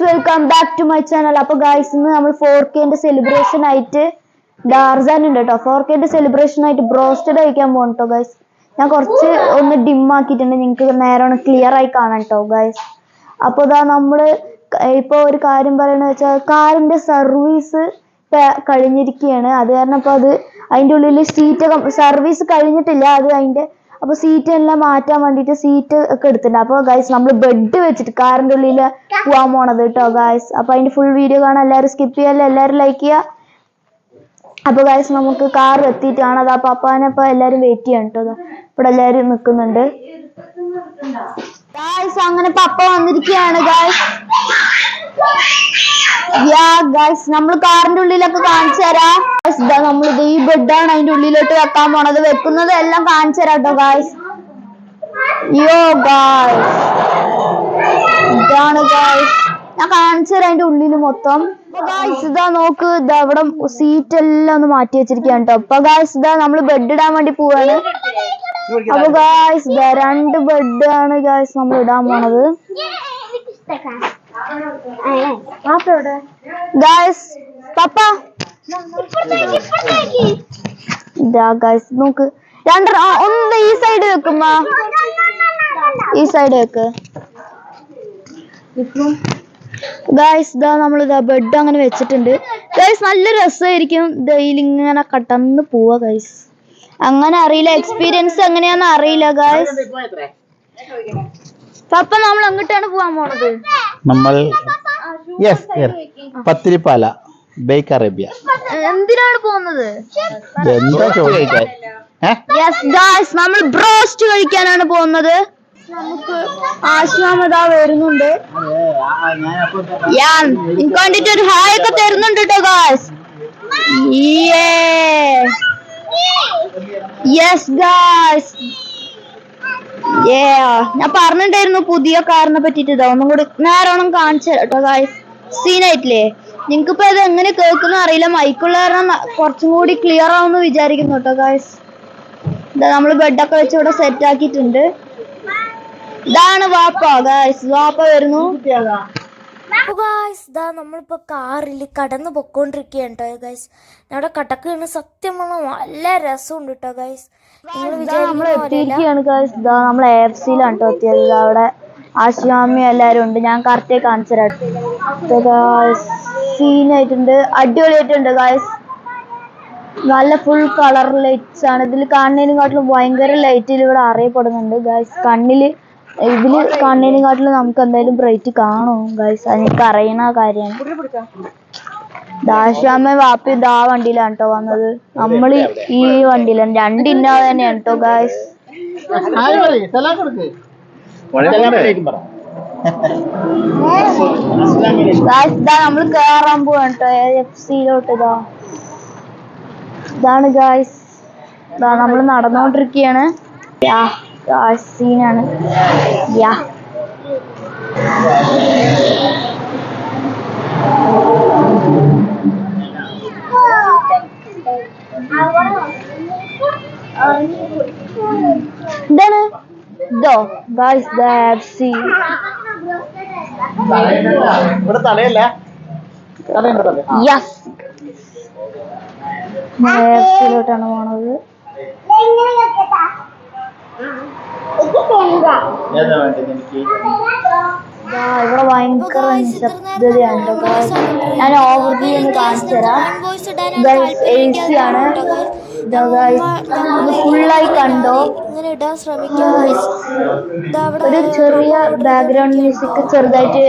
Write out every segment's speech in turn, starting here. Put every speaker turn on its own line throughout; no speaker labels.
Welcome back to my channel അപ്പൊ guys ഇന്ന് നമ്മൾ ഫോർ കെന്റെ സെലിബ്രേഷൻ ആയിട്ട് ഡാർസാൻ ഉണ്ട് കേട്ടോ ഫോർ കെന്റെ സെലിബ്രേഷൻ ആയിട്ട് ബ്രോസ്റ്റഡ് കഴിക്കാൻ പോകണം കേട്ടോ ഗൈസ് ഞാൻ കുറച്ച് ഒന്ന് ഡിം ആക്കിയിട്ടുണ്ട്. നിങ്ങൾക്ക് നേരെ ക്ലിയർ ആയി കാണാം കേട്ടോ ഗൈസ് അപ്പോൾ ഇതാ നമ്മൾ ക- ഇപ്പൊ ഒരു കാര്യം പറയണ വെച്ചാൽ കാറിന്റെ സർവീസ് കഴിഞ്ഞിരിക്കുകയാണ് അത് കാരണം അപ്പൊ അത് അതിന്റെ ഉള്ളിൽ സീറ്റ് സർവീസ് കഴിഞ്ഞിട്ടില്ല. അത് അതിന്റെ അപ്പൊ സീറ്റ് എല്ലാം മാറ്റാൻ വേണ്ടിയിട്ട് സീറ്റ് ഒക്കെ എടുത്തിട്ടുണ്ട്. അപ്പൊ ഗൈസ് നമ്മൾ ബെഡ് വെച്ചിട്ട് കാറിന്റെ ഉള്ളിൽ പോവാൻ പോണത് കേട്ടോ ഗൈസ് അപ്പൊ അതിന്റെ ഫുൾ വീഡിയോ കാണാൻ എല്ലാവരും സ്കിപ്പ് ചെയ്യാല്ല? എല്ലാവരും ലൈക്ക് ചെയ്യുക അപ്പൊ ഗൈസ് നമുക്ക് കാർ എത്തിയിട്ട് കാണാം അപ്പൊ പപ്പാനെ ഇപ്പൊ എല്ലാരും വെയിറ്റ് ചെയ്യാണ് കേട്ടോ ഇവിടെ എല്ലാരും നിക്കുന്നുണ്ട്. ഗായ്സ് അങ്ങനെ പപ്പ വന്നിരിക്കുകയാണ് ഗായ്സ് യാ നമ്മൾ കാറിന്റെ ഉള്ളിലൊക്കെ കാണിച്ചു തരാം. ഇതാ നമ്മൾ ഇത് ഈ ബെഡാണ് അതിന്റെ ഉള്ളിലോട്ട് വെക്കാൻ പോണത്. വെക്കുന്നത് എല്ലാം കാണിച്ചു തരാം കേട്ടോ ഗായ്സ് യോ ഗായ്സ് ഇതാണ് ഗായ്സ് ഞാൻ കാണിച്ചു തരാം അതിന്റെ ഉള്ളിൽ മൊത്തം. ഗായ്സ് ഇതാ നോക്ക് ഇതാ ഇവിടെ സീറ്റ് എല്ലാം ഒന്ന് മാറ്റി വെച്ചിരിക്കുകയാണ് കേട്ടോ അപ്പൊ ഗായ്സ് ഇതാ നമ്മൾ ബെഡ് ഇടാൻ വേണ്ടി പോവാണ്. അപ്പൊ ഗായ്സ് ഇതാ രണ്ട് ബെഡ് ആണ് ഗായ്സ് നമ്മൾ ഇടാൻ പോണത്. ഗായ്സ് പപ്പ ഇതാ ഗൈസ് നോക്ക്. രണ്ട് ഒന്ന് ഈ സൈഡ് വെക്കുമ്പ ഈ സൈഡ് വെക്ക്. ഗൈസ് ഇതാ നമ്മൾ ഇതാ ബെഡ് അങ്ങനെ വെച്ചിട്ടുണ്ട്. ഗൈസ് നല്ല രസമായിരിക്കും. ഡെയിലി ഇങ്ങനെ കടന്ന് പോവാ ഗൈസ് അങ്ങനെ അറിയില്ല എക്സ്പീരിയൻസ് എങ്ങനെയാന്ന് അറിയില്ല ഗൈസ് പപ്പ നമ്മൾ അങ്ങോട്ടാണ് പോവാൻ പോണത്?
നമ്മൾ യെസ് പത്തിരിപ്പാല ബേക്ക് അറേബ്യ
എന്തിനാണ് പോകുന്നത്?
എന്താ ചോദിക്കാൻ
യെസ് ഗായ്സ് നമ്മൾ ബ്രോസ്റ്റ് കഴിക്കാനാണ് പോകുന്നത്. നമുക്ക് ആശ്വാമത വരുന്നുണ്ട്. ഞാൻ എനിക്ക് വേണ്ടിട്ട് ഒരു ഹായ് ഒക്കെ തരുന്നുണ്ട് കേട്ടോ ഗായ്സ് യെസ് ഗായ്സ് ഞാൻ പറഞ്ഞിട്ടുണ്ടായിരുന്നു പുതിയ കാറിനെ പറ്റിട്ട് ഇതാ ഒന്നും കൂടി നേരോണം കാണിച്ചു തരാം കേട്ടോ ഗായ്സ് സീനായിട്ടില്ലേ നിങ്ങക്ക് അത് ഇത് എങ്ങനെ കേൾക്കുന്ന അറിയില്ല. മൈക്കുള്ള കാരണം കുറച്ചും കൂടി ക്ലിയർ ആവുമെന്ന് വിചാരിക്കുന്നു കേട്ടോ ഗായ്സ് ഇതാ നമ്മൾ ബെഡൊക്കെ വെച്ച് ഇവിടെ സെറ്റ് ആക്കിയിട്ടുണ്ട്. ഇതാണ് വാപ്പ ഗായ്സ് വാപ്പ വരുന്നു.
ഗായ്സ് ഇതാ നമ്മളിപ്പോ കാറിൽ കടന്നു പൊക്കോണ്ടിരിക്കുകയാണ് കേട്ടോ ഗൈസ് കടക്ക് കടക്കാണ് സത്യം പറഞ്ഞാൽ നല്ല രസമുണ്ട് കേട്ടോ നിങ്ങൾ
നമ്മൾ എത്തിയിരിക്കുകയാണ് ഗായ്സ് ഇതാ നമ്മൾ എ എഫ് സിയിലാണ് കേട്ടോ എത്തിയത്. അവിടെ ആശ്വാമി എല്ലാരും ഉണ്ട്. ഞാൻ കറക്റ്റ് കാണിച്ചു തരാം സീനായിട്ടുണ്ട് അടിപൊളിയായിട്ടുണ്ട് ഗായ്സ് നല്ല ഫുൾ കളർ ലൈറ്റ്സ് ആണ്. ഇതിൽ കാണുന്നതിനെക്കാട്ടിലും ഭയങ്കര ലൈറ്റിൽ ഇവിടെ അറിയപ്പെടുന്നുണ്ട് ഗായ്സ് കണ്ണിൽ ഇതിൽ കാണുന്നതിനെക്കാട്ടിലും നമുക്ക് എന്തായാലും ബ്രൈറ്റ് കാണും ഗായ്സ് അതെനിക്ക് അറിയുന്ന കാര്യമാണ്. ദാശാമ്മ വാപ്പി ഇതാ വണ്ടിയിലാണ് കേട്ടോ വന്നത്. നമ്മൾ ഈ വണ്ടിയിലാണ്. രണ്ട് ഇന്നോവ തന്നെയാണ് കേട്ടോ ഗായ്സ് ഗായ്സ് ഇതാ നമ്മൾ കേറാൻ പോവാണ് കേട്ടോ എഫ് സിയിലോട്ട് ഇതാ. ഇതാണ് ഗായ്സ് ഇതാ നമ്മൾ നടന്നുകൊണ്ടിരിക്കുകയാണ് സീനാണ് യാ. ഇതാണ്. ഇതോ ഗായ്സ് ദ എഫ് സി
ഇവിടെ തലയല്ല. തലയുണ്ട് തല.
യെസ് പോണത്. ഇവിടെ ഭയങ്കര നിശബ്ദതയാണ് കേട്ടോ. guys. ഞാൻ ഓവർ ഒന്ന് കാണിച്ചു തരാം. ഗൈസ് എ സി ആണ്. ഫുള്ളായി കണ്ടോ?
ഇങ്ങനെ ഇടാൻ ശ്രമിക്കാം
ഒരു ചെറിയ ബാക്ക്ഗ്രൗണ്ട് മ്യൂസിക് ചെറുതായിട്ട്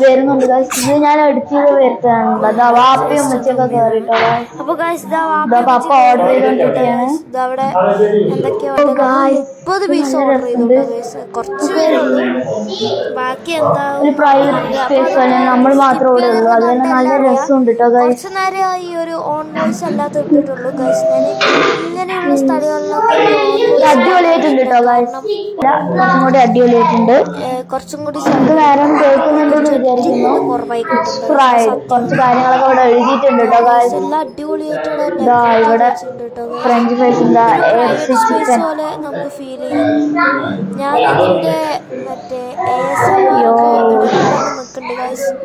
വരുന്നുണ്ട്. Guys. ഇത് ഞാൻ എഡിറ്റ് ചെയ്ത് വരുത്താണ് അതാ വാപ്പയും ഉമ്മച്ചൊക്കെ guys.
അപ്പൊ
പപ്പ ഓർഡർ
ചെയ്തോണ്ടിട്ടാണ് അവിടെ എന്തൊക്കെയോ മുപ്പത് പീസ് ഓർഡർ ചെയ്തു കുറച്ച് പേരുണ്ട്. ബാക്കി എന്താ
ഒരു പ്രൈവറ്റ് സ്പേസ് നമ്മൾ മാത്രമേ ഇവിടെ ഉള്ളൂ അത് തന്നെ നല്ല രസമുണ്ട് കേട്ടോ ഗൈസ്
കുറച്ച് നേരം ഈ ഒരു ഓൺ വോയിസ് അല്ലാതെ ഇട്ടിട്ടുള്ളൂ ഗൈസ് ഞാൻ ഇങ്ങനെയുള്ള സ്ഥലങ്ങളിലൊക്കെ
അടിപൊളിയായിട്ടുണ്ട് കേട്ടോ കുറച്ചും കൂടി അടിപൊളിയായിട്ടുണ്ട്.
കുറച്ചും കൂടി
നേരം കേൾക്കുന്നുണ്ടെന്ന് വിചാരിക്കുന്നു. കുറച്ച് കാര്യങ്ങളൊക്കെ ഇവിടെ എഴുതിയിട്ടുണ്ട് കേട്ടോ ഗായ്സ്
എല്ലാം അടിപൊളിയായിട്ട് ഇവിടെ.
ഫ്രഞ്ച് ഫ്രൈസ് എന്താ ചിക്കൻ
നമുക്ക് ഫീൽ ചെയ്യും. ഞാൻ ഇതിന്റെ മറ്റേ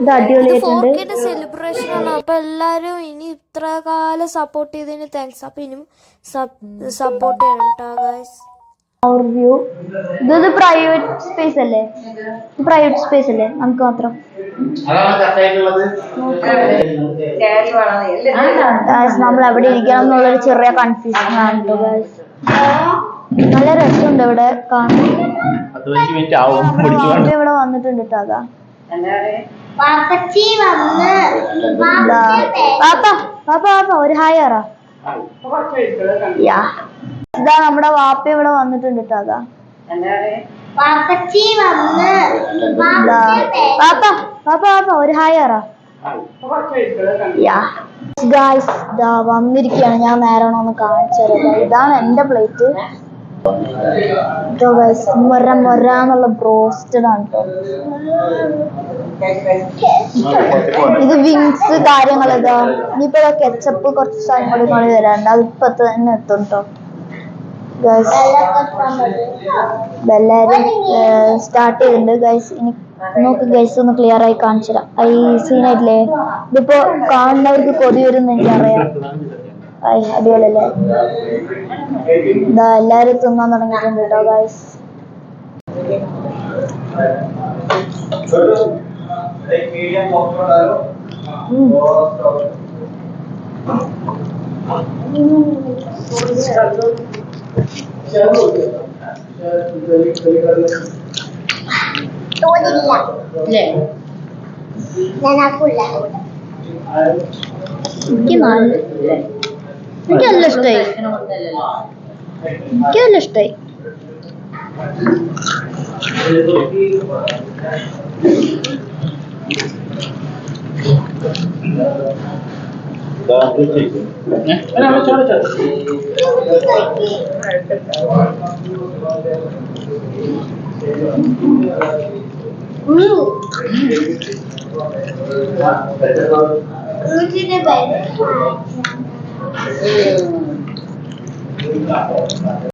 ഇത് അടിപൊളിയായിട്ടുണ്ട്.
സെലിബ്രേഷൻ ആണ്. അപ്പൊ എല്ലാരും ഇനി ഇത്ര കാലം സപ്പോർട്ട് ചെയ്തതിന് താങ്ക്സ് അപ്പൊ ഇനിയും സപ്പോർട്ട് ചെയ്യണം കേട്ടോ ഗൈസ്
ഓവർവ്യൂ ഇതൊരു പ്രൈവറ്റ് സ്പേസ് അല്ലേ? ഇത് പ്രൈവറ്റ് സ്പേസ് അല്ലേ? നമുക്ക് മാത്രം. നമ്മൾ എവിടെ ഇരിക്കണം എന്നുള്ളൊരു ചെറിയ കൺഫ്യൂഷൻ ആണ് നല്ല രസമുണ്ട് ഇവിടെ കാണാൻ. ഇവിടെ വന്നിട്ടുണ്ട് കേട്ടോ അതാ. പാപ്പ പാപ്പ പാപ്പ ഒരു ഹായ് ആറാ യാ ഇതാ നമ്മുടെ വാപ്പ ഇവിടെ വന്നിട്ടുണ്ട് കേട്ടോ അതാ. പാപ്പ പാപ്പ പാപ്പ ഒരു ഹായ് ഗായ്സ് ഇതാ വന്നിരിക്കുകയാണ്. ഞാൻ നേരം ഒന്ന് കാണിച്ചത് ഇതാണ് എന്റെ പ്ലേറ്റ് കേട്ടോ ഗൈസ് മൊര മൊര എന്നുള്ള ബ്രോസ്റ്റഡ് ആണ് കേട്ടോ ഇത് വിങ്സ് കാര്യങ്ങൾ ഇതാ. ഇനിയിപ്പോ കെച്ചപ്പ് കുറച്ച് സാധനങ്ങൾ കളി വരാണ്ട് അത് ഇപ്പൊ തന്നെ എത്തും കേട്ടോ ഗൈസ് എല്ലാവരും സ്റ്റാർട്ട് ചെയ്തിട്ടുണ്ട്. ഗൈസ് ഇനി നോക്ക് ഗൈസ് ഒന്ന് ക്ലിയർ ആയി കാണിച്ചു തരാം ഈ സീനായിട്ടില്ലേ ഇതിപ്പോ കാണുന്നവർക്ക് കൊതി വരും എനിക്കറിയാം ഐ അടിപൊളിയല്ലേ? ഇതാ എല്ലാരും തിന്നാൻ തുടങ്ങിയിട്ടുണ്ട് കേട്ടോ ഗൈസ് തോതില്ല അല്ലേ ഞാൻ ആക്കൂല എനിക്ക് നല്ല എനിക്ക് നല്ല ഇഷ്ടമായി എനിക്ക് നല്ല ഇഷ്ടമായി ね、うん。